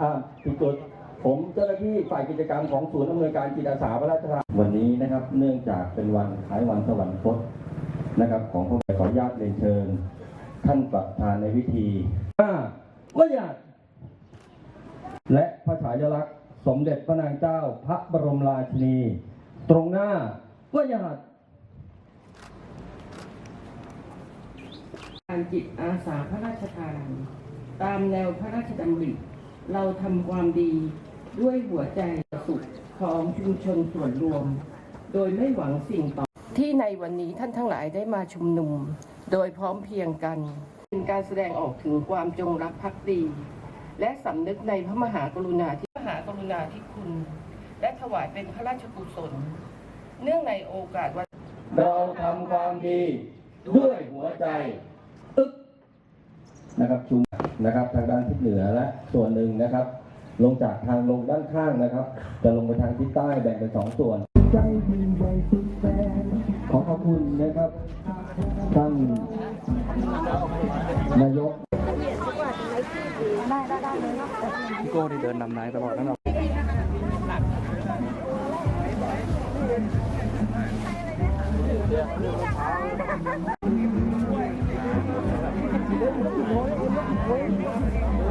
อ่าผิดจุดผมเจ้าหน้าที่ฝ่ายกิจกรรมของศูนย์อำนวยการจิตอาสาพระราชทานวันนี้นะครับ เนื่องจากเป็นวันคล้ายวันสวรรคตนะครับ ของพวกขออนุญาตเรียนเชิญ ท่านประธานในพิธีห้าก็อยากและพระฉายาลักษณ์สมเด็จพระนางเจ้าพระบรมราชินี ตรงหน้าก็อยากการจิตอาสาพระราชทาน ตามแนวพระราชดำริ เราทำความดีด้วยหัวใจสุขของชุมชนส่วนรวม โดยไม่หวังสิ่งตอบที่ในวันนี้ท่านทั้งหลายได้มาชุมนุม โดยพร้อมเพียงกัน เป็นการแสดงออกถึงความจงรักภักดี และสำนึกในพระมหากรุณาธิมหากรุณาธิคุณ และถวายเป็นพระราชกุศล เนื่องในโอกาสวันเราทำความดีด้วยหัวใจ อึกนะครับชุม นะครับ ทางด้านทิศเหนือและส่วนหนึ่งนะครับ ลงจากทางลงด้านข้างนะครับ จะลงไปทางทิศใต้แบ่งเป็นสองส่วนใจดีใจสุดแสนขอขอบคุณนะครับท่านนายกพี่โก้ที่เดินนำนายตลอดนั่นหรอ Thank you.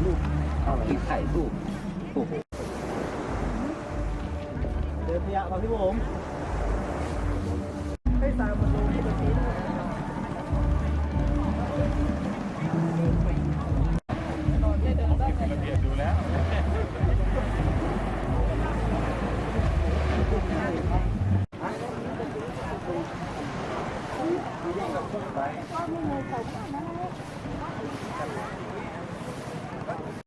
ถ่ายรูปถ่ายรูปโอ้โหเดินพยะมาพี่ผมให้ตามมาดูที่ตรงนี้